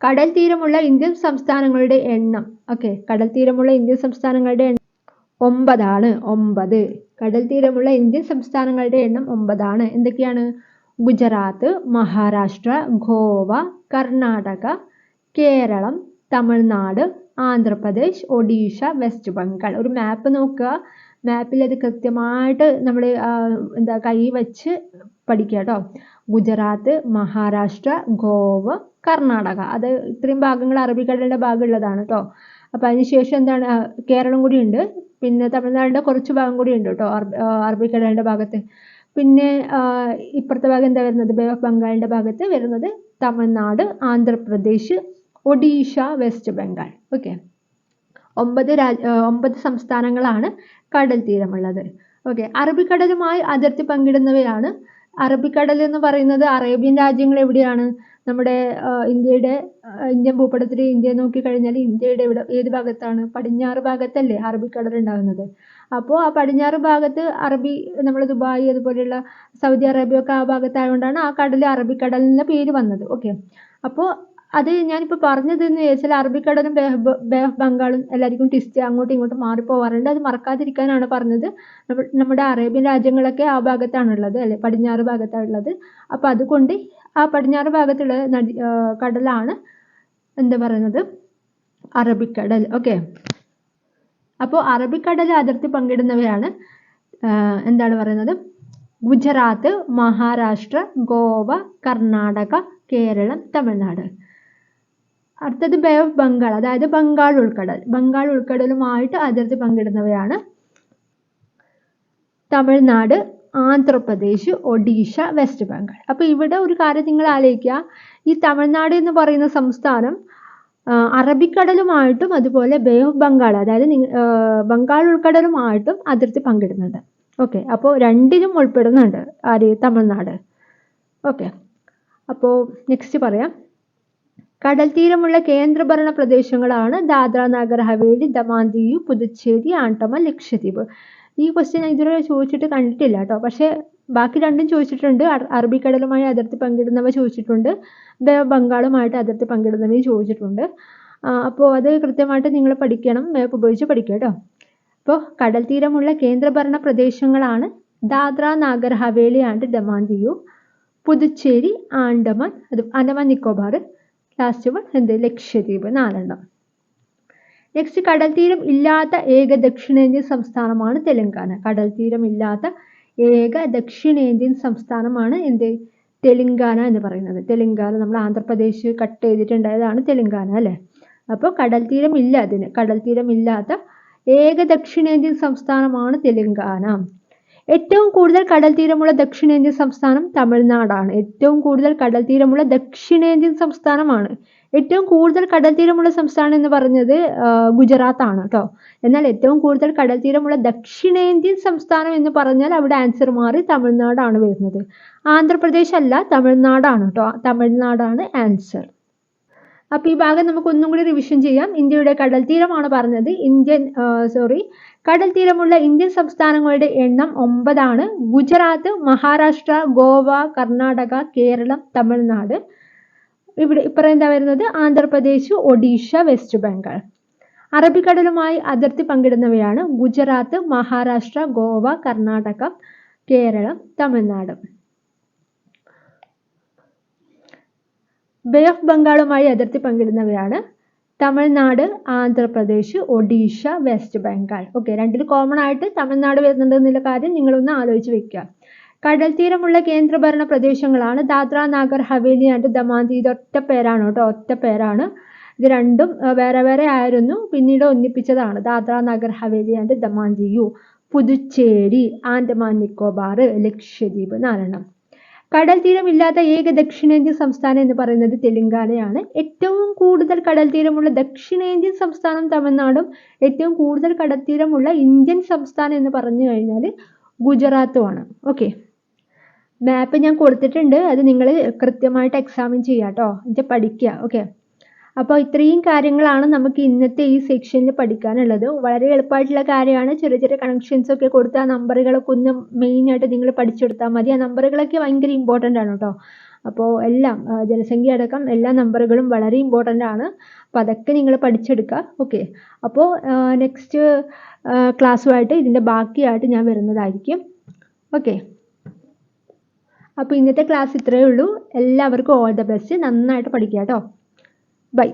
കടൽ തീരമുള്ള ഇന്ത്യൻ സംസ്ഥാനങ്ങളുടെ എണ്ണം. ഓക്കെ കടൽ തീരമുള്ള ഇന്ത്യൻ സംസ്ഥാനങ്ങളുടെ ഒമ്പതാണ് ഒമ്പത്. കടൽ തീരമുള്ള ഇന്ത്യൻ സംസ്ഥാനങ്ങളുടെ എണ്ണം ഒമ്പതാണ്. എന്തൊക്കെയാണ്? ഗുജറാത്ത് മഹാരാഷ്ട്ര ഗോവ കർണാടക കേരളം തമിഴ്നാട് ആന്ധ്രാപ്രദേശ് ഒഡീഷ വെസ്റ്റ് ബംഗാൾ. ഒരു മാപ്പ് നോക്കുക. മാപ്പിൽ അത് കൃത്യമായിട്ട് നമ്മൾ എന്താ കൈ വച്ച് പഠിക്കുക കേട്ടോ. ഗുജറാത്ത് മഹാരാഷ്ട്ര ഗോവ കർണാടക. അത് ഇത്രയും ഭാഗങ്ങൾ അറബിക്കടലിന്റെ ഭാഗമുള്ളതാണ് കേട്ടോ. അപ്പോൾ അതിനുശേഷം എന്താണ് കേരളം കൂടി ഉണ്ട്. പിന്നെ തമിഴ്നാടിന്റെ കുറച്ച് ഭാഗം കൂടി ഉണ്ട് കേട്ടോ അറബിക്കടലിന്റെ ഭാഗത്ത്. പിന്നെ ഇപ്പുറത്തെ ഭാഗം എന്താ വരുന്നത്? ബേ ഓഫ് ബംഗാളിന്റെ ഭാഗത്ത് വരുന്നത് തമിഴ്നാട് ആന്ധ്രാപ്രദേശ് ഒഡീഷ വെസ്റ്റ് ബംഗാൾ. ഓക്കെ. ഒമ്പത് രാജ ഒമ്പത് സംസ്ഥാനങ്ങളാണ് കടൽ തീരമുള്ളത്. ഓക്കെ. അറബിക്കടലുമായി അതിർത്തി പങ്കിടുന്നവയാണ് അറബിക്കടൽ എന്ന് പറയുന്നത് അറേബ്യൻ രാജ്യങ്ങൾ എവിടെയാണ്? നമ്മുടെ ഇന്ത്യയുടെ ഇന്ത്യൻ ഭൂപടത്തിൽ നോക്കി കഴിഞ്ഞാൽ ഇന്ത്യയുടെ ഇവിടെ ഏത് ഭാഗത്താണ്? പടിഞ്ഞാറ് ഭാഗത്തല്ലേ അറബിക്കടൽ ഉണ്ടാകുന്നത്. അപ്പോൾ ആ പടിഞ്ഞാറ് ഭാഗത്ത് അറബി നമ്മൾ ദുബായ് അതുപോലെയുള്ള സൗദി അറേബ്യ ഒക്കെ ആ ഭാഗത്തായതുകൊണ്ടാണ് ആ കടൽ അറബിക്കടൽ എന്ന പേര് വന്നത്. ഓക്കെ. അപ്പോൾ അത് ഞാനിപ്പോൾ പറഞ്ഞത് എന്ന് ചോദിച്ചാൽ അറബിക്കടലും ബേ ഓഫ് ബംഗാളും എല്ലാവർക്കും ട്വിസ്റ്റ് അങ്ങോട്ടും ഇങ്ങോട്ടും മാറിപ്പോവാറുണ്ട്. അത് മറക്കാതിരിക്കാനാണ് പറഞ്ഞത്. നമ്മുടെ അറേബ്യൻ രാജ്യങ്ങളൊക്കെ ആ ഭാഗത്താണുള്ളത് അല്ലേ പടിഞ്ഞാറ് ഭാഗത്താണുള്ളത്. അപ്പോൾ അതുകൊണ്ട് ആ പടിഞ്ഞാറ് ഭാഗത്തുള്ള നദി കടലാണ് എന്താ പറയുന്നത്? അറബിക്കടൽ. ഓക്കെ അപ്പോൾ അറബിക്കടൽ അതിർത്തി പങ്കിടുന്നവയാണ് എന്താണ് പറയുന്നത്? ഗുജറാത്ത് മഹാരാഷ്ട്ര ഗോവ കർണാടക കേരളം തമിഴ്നാട്. അടുത്തത് ബേ ഓഫ് ബംഗാൾ. അതായത് ബംഗാൾ ഉൾക്കടൽ. ബംഗാൾ ഉൾക്കടലുമായിട്ട് അതിർത്തി പങ്കിടുന്നവയാണ് തമിഴ്നാട് ആന്ധ്രാപ്രദേശ് ഒഡീഷ വെസ്റ്റ് ബംഗാൾ. അപ്പോൾ ഇവിടെ ഒരു കാര്യം നിങ്ങൾ ആലോചിക്കുക. ഈ തമിഴ്നാട് എന്ന് പറയുന്ന സംസ്ഥാനം അറബിക്കടലുമായിട്ടും അതുപോലെ ബേ ഓഫ് ബംഗാൾ അതായത് ബംഗാൾ ഉൾക്കടലുമായിട്ടും അതിർത്തി പങ്കിടുന്നുണ്ട്. ഓക്കെ അപ്പോൾ രണ്ടിലും ഉൾപ്പെടുന്നുണ്ട് ആര് തമിഴ്നാട്. ഓക്കെ അപ്പോൾ നെക്സ്റ്റ് പറയാം. കടൽ തീരമുള്ള കേന്ദ്രഭരണ പ്രദേശങ്ങളാണ് ദാദ്ര നഗർ ഹവേലി ദമാൻ പുതുച്ചേരി ആണ്ടമ ലക്ഷദ്വീപ്. ഈ ക്വസ്റ്റ്യൻ ഞാൻ ഇതുവരെ ചോദിച്ചിട്ട് കണ്ടിട്ടില്ല കേട്ടോ പക്ഷേ ബാക്കി രണ്ടും ചോദിച്ചിട്ടുണ്ട്. അറബിക്കടലുമായി അതിർത്തി പങ്കിടുന്നവ ചോദിച്ചിട്ടുണ്ട്. ബംഗാളുമായിട്ട് അതിർത്തി പങ്കിടുന്നവയും ചോദിച്ചിട്ടുണ്ട്. അപ്പോൾ അത് കൃത്യമായിട്ട് നിങ്ങൾ പഠിക്കണം മാപ്പ് ഉപയോഗിച്ച് പഠിക്കുക കേട്ടോ അപ്പോൾ കടൽ തീരമുള്ള കേന്ദ്രഭരണ പ്രദേശങ്ങളാണ് ദാദ്ര നാഗർ ഹവേലി ആൻഡ് ദമാൻ ദിയു പുതുച്ചേരി ആൻഡമാൻ അത് ആൻഡമാൻ നിക്കോബാർ ലാസ്റ്റ് വൺ എന്ത്? ലക്ഷദ്വീപ് നാലെണ്ണം. നെക്സ്റ്റ് കടൽ തീരം ഇല്ലാത്ത ഏക ദക്ഷിണേന്ത്യൻ സംസ്ഥാനമാണ് തെലങ്കാന. കടൽ തീരം ഇല്ലാത്ത ഏക ദക്ഷിണേന്ത്യൻ സംസ്ഥാനമാണ് എന്ത്? തെലങ്കാന എന്ന് പറയുന്നത്. തെലങ്കാന നമ്മൾ ആന്ധ്രാപ്രദേശ് കട്ട് ചെയ്തിട്ടുണ്ടായതാണ് തെലങ്കാന അല്ലേ? അപ്പോൾ കടൽ തീരം ഇല്ല അതിന്. കടൽ തീരം ഇല്ലാത്ത ഏക ദക്ഷിണേന്ത്യൻ സംസ്ഥാനമാണ് തെലങ്കാന. ഏറ്റവും കൂടുതൽ കടൽ തീരമുള്ള ദക്ഷിണേന്ത്യൻ സംസ്ഥാനം തമിഴ്നാടാണ്. ഏറ്റവും കൂടുതൽ കടൽ തീരമുള്ള ദക്ഷിണേന്ത്യൻ സംസ്ഥാനമാണ് ഏറ്റവും കൂടുതൽ കടൽ തീരമുള്ള സംസ്ഥാനം എന്ന് പറഞ്ഞത് ഗുജറാത്ത് ആണ് കേട്ടോ എന്നാൽ ഏറ്റവും കൂടുതൽ കടൽ തീരമുള്ള ദക്ഷിണേന്ത്യൻ സംസ്ഥാനം എന്ന് പറഞ്ഞാൽ അവിടെ ആൻസർ മാറി തമിഴ്നാടാണ് വരുന്നത്. ആന്ധ്രാപ്രദേശ് അല്ല തമിഴ്നാടാണ് കേട്ടോ തമിഴ്നാടാണ് ആൻസർ അപ്പോൾ ഈ ഭാഗം നമുക്ക് ഒന്നും കൂടി റിവിഷൻ ചെയ്യാം. ഇന്ത്യയുടെ കടൽ തീരമാണ് പറഞ്ഞത്. ഇന്ത്യൻ സോറി കടൽ തീരമുള്ള ഇന്ത്യൻ സംസ്ഥാനങ്ങളുടെ എണ്ണം ഒമ്പതാണ്. ഗുജറാത്ത് മഹാരാഷ്ട്ര ഗോവ കർണാടക കേരളം തമിഴ്നാട്. ഇവിടെ ഇപ്പുറം എന്താ വരുന്നത്? ആന്ധ്രാപ്രദേശ് ഒഡീഷ വെസ്റ്റ് ബംഗാൾ. അറബിക്കടലുമായി അതിർത്തി പങ്കിടുന്നവയാണ് ഗുജറാത്ത് മഹാരാഷ്ട്ര ഗോവ കർണാടക കേരളം തമിഴ്നാട്. ബേ ഓഫ് ബംഗാളുമായി അതിർത്തി പങ്കിടുന്നവയാണ് തമിഴ്നാട് ആന്ധ്രാപ്രദേശ് ഒഡീഷ വെസ്റ്റ് ബംഗാൾ. ഓക്കെ രണ്ടിൽ കോമൺ ആയിട്ട് തമിഴ്നാട് വരുന്നുണ്ട് എന്നുള്ള കാര്യം നിങ്ങളൊന്ന് ആലോചിച്ച് വെക്കുക. കടൽ തീരമുള്ള കേന്ദ്രഭരണ പ്രദേശങ്ങളാണ്. ദാദ്ര നാഗർ ഹവേലി ആൻഡ് ദമാന്തി. ഇത് ഒറ്റ പേരാണ് കേട്ടോ. ഒറ്റ പേരാണ്. ഇത് രണ്ടും വേറെ വേറെ ആയിരുന്നു. പിന്നീട് ഒന്നിപ്പിച്ചതാണ്. ദാദ്ര നാഗർ ഹവേലി ആൻഡ് ദമാന്തിയു പുതുച്ചേരി ആൻഡമാൻ നിക്കോബാർ ലക്ഷദ്വീപ് നാലെണ്ണം. കടൽ തീരമില്ലാത്ത ഏക ദക്ഷിണേന്ത്യൻ സംസ്ഥാനം എന്ന് പറയുന്നത് തെലങ്കാനയാണ്. ഏറ്റവും കൂടുതൽ കടൽ തീരമുള്ള ദക്ഷിണേന്ത്യൻ സംസ്ഥാനം തമിഴ്നാടും ഏറ്റവും കൂടുതൽ കടൽ തീരമുള്ള ഇന്ത്യൻ സംസ്ഥാനം എന്ന് പറഞ്ഞു കഴിഞ്ഞാൽ ഗുജറാത്തുമാണ് ഓക്കെ. മാപ്പ് ഞാൻ കൊടുത്തിട്ടുണ്ട്. അത് നിങ്ങൾ കൃത്യമായിട്ട് എക്സാമിൻ ചെയ്യുക കേട്ടോ എന്നിട്ട് പഠിക്കുക. ഓക്കെ അപ്പോൾ ഇത്രയും കാര്യങ്ങളാണ് നമുക്ക് ഇന്നത്തെ ഈ സെക്ഷനിൽ പഠിക്കാനുള്ളത്. വളരെ എളുപ്പമായിട്ടുള്ള കാര്യമാണ്. ചെറിയ ചെറിയ കണക്ഷൻസ് ഒക്കെ കൊടുത്ത് ആ നമ്പറുകളൊക്കെ ഒന്ന് മെയിനായിട്ട് നിങ്ങൾ പഠിച്ചെടുത്താൽ മതി. ആ നമ്പറുകളൊക്കെ ഭയങ്കര ഇമ്പോർട്ടന്റ് ആണ് കേട്ടോ അപ്പോൾ എല്ലാം ജനസംഖ്യ അടക്കം എല്ലാ നമ്പറുകളും വളരെ ഇമ്പോർട്ടന്റ് ആണ്. അപ്പോൾ അതൊക്കെ നിങ്ങൾ പഠിച്ചെടുക്കുക. ഓക്കെ അപ്പോൾ നെക്സ്റ്റ് ക്ലാസ്സുമായിട്ട് ഇതിന്റെ ബാക്കിയായിട്ട് ഞാൻ വരുന്നതായിരിക്കും. ഓക്കെ അപ്പോൾ ഇന്നത്തെ ക്ലാസ് ഇത്രയേ ഉള്ളൂ. എല്ലാവർക്കും ഓൾ ദ ബെസ്റ്റ് നന്നായിട്ട് പഠിക്കുക കേട്ടോ ബൈ